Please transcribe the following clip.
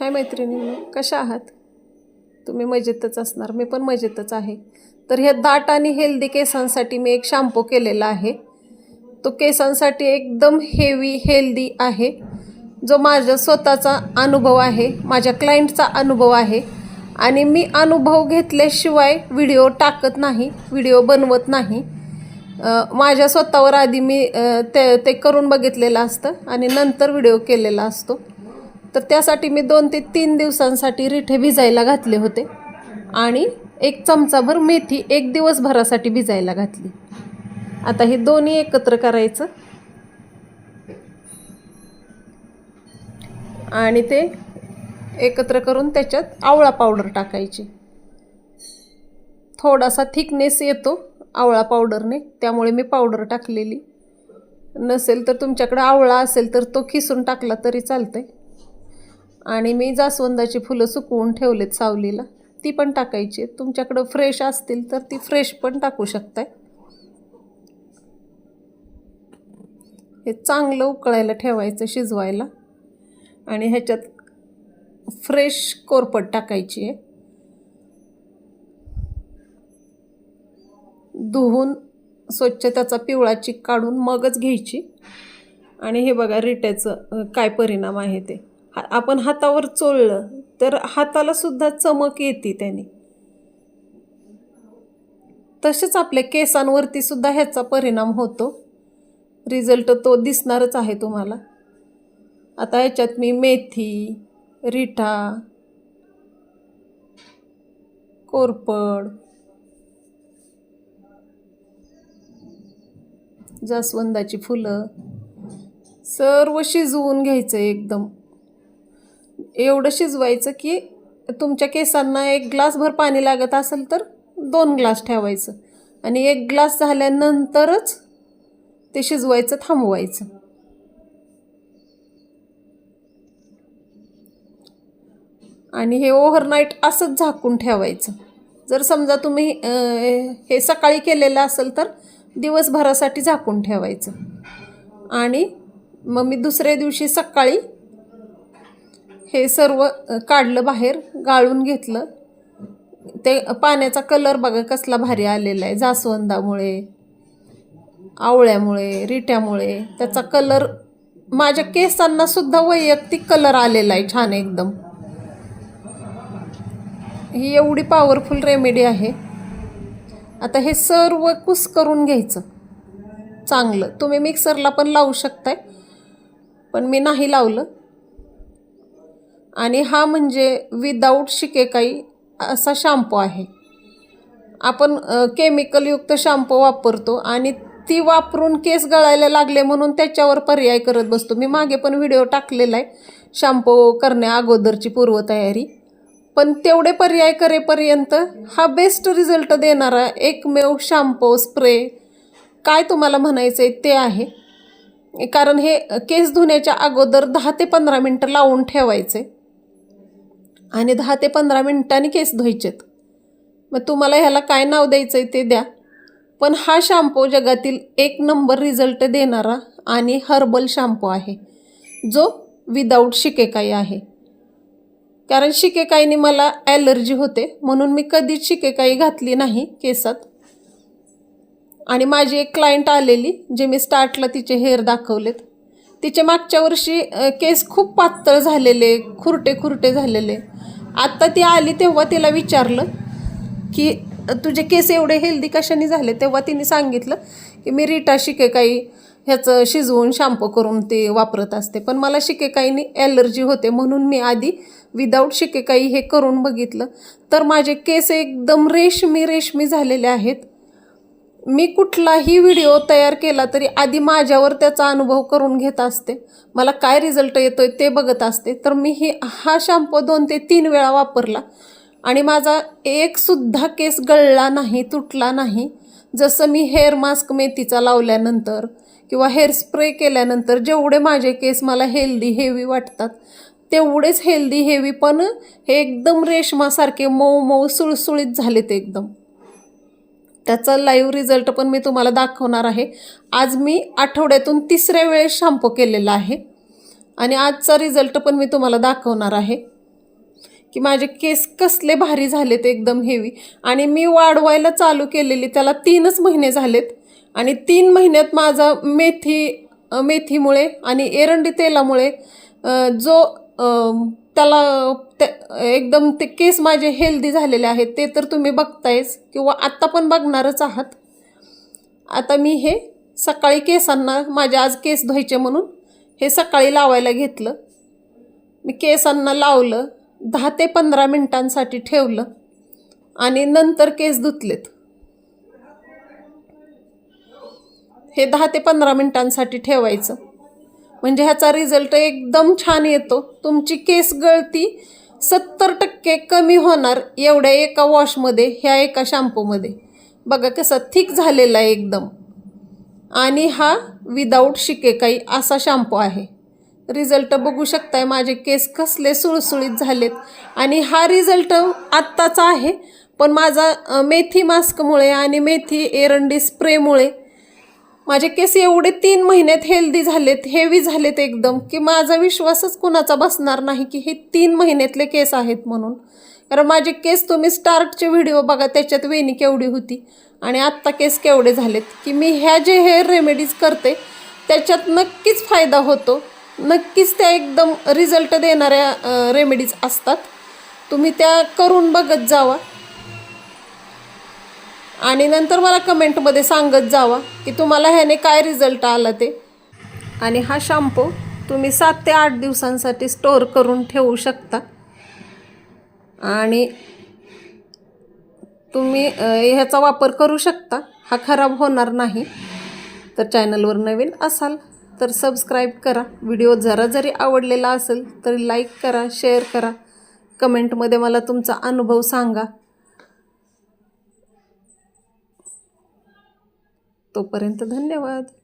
हाय मैत्रिणींनो कशा आहात? तुम्ही मजेतच असणार मी पण मजेतच आहे. तर ह्या दाट आणि हेल्दी केसांसाठी मी एक शॅम्पू केलेला आहे. तो केसांसाठी एकदम हेवी हेल्दी आहे. जो माझा स्वतःचा अनुभव आहे माझ्या क्लायंटचा अनुभव आहे. आणि मी अनुभव घेतल्याशिवाय व्हिडिओ टाकत नाही व्हिडिओ बनवत नाही. माझ्या स्वतःवर आधी मी ते ते करून बघितलेलं असतं आणि नंतर व्हिडिओ केलेला असतो. तर त्यासाठी मी दोन ते तीन दिवसांसाठी रिठे भिजायला घातले होते. आणि एक चमचाभर मेथी एक दिवसभरासाठी भिजायला घातली. आता हे दोन्ही एकत्र करायचं. आणि ते एकत्र करून त्याच्यात आवळा पावडर टाकायची. थोडासा थिकनेस येतो आवळा पावडरने त्यामुळे मी पावडर टाकलेली. नसेल तर तुमच्याकडे आवळा असेल तर तो खिसून टाकला तरी चालतंय. आणि मी जास्वंदाची फुलं सुकवून ठेवलेत सावलीला. ती पण टाकायची. तुमच्याकडं फ्रेश असतील तर ती फ्रेश पण टाकू शकताय. हे चांगलं उकळायला ठेवायचं शिजवायला. आणि ह्याच्यात फ्रेश कोरपट टाकायची आहे. धुवून स्वच्छ त्याचा पिवळा चिक काढून मगच घ्यायची. आणि हे बघा रिट्याचं काय परिणाम आहे ते. आपण हातावर चोळलं तर हाताला सुद्धा चमक येते त्याने. तसेच आपल्या केसांवरती सुद्धा ह्याचा परिणाम होतो. रिझल्ट तो दिसणारच आहे तुम्हाला. आता ह्याच्यात मी मेथी रिठा कोरपड जास्वंदाची फुलं सर्व शिजवून घ्यायचं एकदम. एवढं शिजवायचं की तुमच्या केसांना एक ग्लासभर पाणी लागत असेल तर दोन ग्लास ठेवायचं. आणि एक ग्लास झाल्यानंतरच ते शिजवायचं थांबवायचं. आणि हे ओव्हरनाईट असंच झाकून ठेवायचं. जर समजा तुम्ही हे सकाळी केलेलं असेल तर दिवसभरासाठी झाकून ठेवायचं. आणि मग मी दुसऱ्या दिवशी सकाळी हे सर्व काढलं बाहेर गाळून घेतलं. ते पाण्याचा कलर बघा कसला भारी आलेला आहे जास्वंदामुळे आवळ्यामुळे रिट्यामुळे. त्याचा कलर माझ्या केसांना सुद्धा वैयक्तिक कलर आलेला आहे छान एकदम. ही एवढी पॉवरफुल रेमेडी आहे. आता हे सर्व कुस करून घ्यायचं. चांगलं. तुम्ही मिक्सरला पण लावू शकताय. पण मी नाही लावलं. आणि हा म्हणजे विदाऊट शिकेकाई असा शॅम्पू आहे. आपण केमिकलयुक्त शॅम्पू वापरतो आणि ती वापरून केस गळायला लागले म्हणून त्याच्यावर पर्याय करत बसतो. मी मागे पण व्हिडिओ टाकलेला आहे शॅम्पू करण्या अगोदरची पूर्वतयारी. पण तेवढे पर्याय करेपर्यंत हा बेस्ट रिझल्ट देणारा एकमेव शॅम्पू स्प्रे काय तुम्हाला म्हणायचं आहे ते आहे. कारण हे केस धुण्याच्या अगोदर दहा ते पंधरा मिनटं लावून ठेवायचे. आणि दहा ते पंधरा मिनिटांनी केस धुवायचेत. मग तुम्हाला ह्याला काय नाव द्यायचं आहे ते द्या. पण हा शॅम्पू जगातील एक नंबर रिझल्ट देणारा आणि हर्बल शॅम्पू आहे. जो विदाऊट शिकेकाई आहे. कारण शिकेकाईने मला ॲलर्जी होते म्हणून मी कधीच शिकेकाई घातली नाही केसात. आणि माझी एक क्लायंट आलेली जे मी स्टार्टला तिचे हेअर दाखवलेत तिचे मागच्या वर्षी केस खूप पातळ झालेले खुरटे खुरटे झालेले. आत्ता ती आली तेव्हा तिला विचारलं की तुझे केस एवढे हेल्दी कशाने झाले? तेव्हा तिने सांगितलं की मी रिटा शिकेकाई ह्याचं शिजवून शॅम्पू करून ते वापरत असते. पण मला शिकेकाईने ॲलर्जी होते म्हणून मी आधी विदाऊट शिकेकाई हे करून बघितलं. तर माझे केस एकदम रेशमी रेशमी झालेले आहेत. मी कुठलाही व्हिडिओ तयार केला तरी आधी माझ्यावर त्याचा अनुभव करून घेत असते. मला काय रिझल्ट येतो आहे ते बघत असते. तर मी हे हा शॅम्पू दोन ते तीन वेळा वापरला. आणि माझा एकसुद्धा केस गळला नाही तुटला नाही. जसं मी हेअर मास्क मेथीचा लावल्यानंतर किंवा हेअर स्प्रे केल्यानंतर जेवढे माझे केस मला हेल्दी हेवी वाटतात तेवढेच हेल्दी हेवी पण हे एकदम रेशमासारखे मऊ मऊ सुळसुळीत झालेत एकदम. त्याचा लाईव्ह रिझल्ट पण मी तुम्हाला दाखवणार आहे. आज मी आठवड्यातून तिसऱ्या वेळेस शॅम्पू केलेला आहे. आणि आजचा रिझल्ट पण मी तुम्हाला दाखवणार आहे. की माझे केस कसले भारी झालेत एकदम हेवी आणि मी वाढवायला चालू केलेली त्याला तीनच महिने झालेत. आणि तीन महिन्यात माझा मेथी मेथीमुळे आणि एरंडी तेलामुळे जो त्याला ते एकदम ते केस माझे हेल्दी झालेले आहेत ते तर तुम्ही बघतायच किंवा आत्ता पण बघणारच आहात. आता मी हे सकाळी केसांना माझे आज केस धुवायचे म्हणून हे सकाळी लावायला घेतलं. मी केसांना लावलं दहा ते पंधरा मिनटांसाठी ठेवलं आणि नंतर केस धुतलेत. हे दहा ते पंधरा मिनटांसाठी ठेवायचं. म्हणजे ह्याचा रिझल्ट एकदम छान येतो. तुमची केस गळती सत्तर टक्के कमी होणार एवढ्या एका वॉशमध्ये ह्या एका शॅम्पूमध्ये बघा कसा थिक झालेला आहे एकदम. आणि हा विदाऊट शिकेकाई असा शॅम्पू आहे. रिझल्ट बघू शकताय माझे केस कसले सुळसुळीत झालेत. आणि हा रिझल्ट आत्ताचा आहे पण माझा मेथी मास्कमुळे आणि मेथी एरंडी स्प्रेमुळे माझे केस एवढे तीन महिन्यात हेल्दी झालेत हेवी झालेत एकदम की माझा विश्वासच कुणाचा बसणार नाही की हे तीन महिन्यातले केस आहेत म्हणून. कारण माझे केस तुम्ही स्टार्टचे व्हिडिओ बघा त्याच्यात वेणी केवढी होती आणि आत्ता केस केवढे झालेत की मी ह्या जे हेअर रेमेडीज करते त्याच्यात नक्कीच फायदा होतो. नक्कीच त्या एकदम रिझल्ट देणाऱ्या रेमेडीज असतात. तुम्ही त्या करून बघत जावा. आणि नंतर मला कमेंटमध्ये सांगत जावा की तुम्हाला ह्याने काय रिझल्ट आला ते. आणि हा शॅम्पू तुम्ही सात ते आठ दिवसांसाठी स्टोअर करून ठेवू शकता. आणि तुम्ही ह्याचा वापर करू शकता. हा खराब होणार नाही. तर चॅनलवर नवीन असाल तर सबस्क्राईब करा. व्हिडिओ जरा जरी आवडलेला असेल तरी लाईक करा शेअर करा. कमेंटमध्ये मला तुमचा अनुभव सांगा. तोपर्यंत धन्यवाद.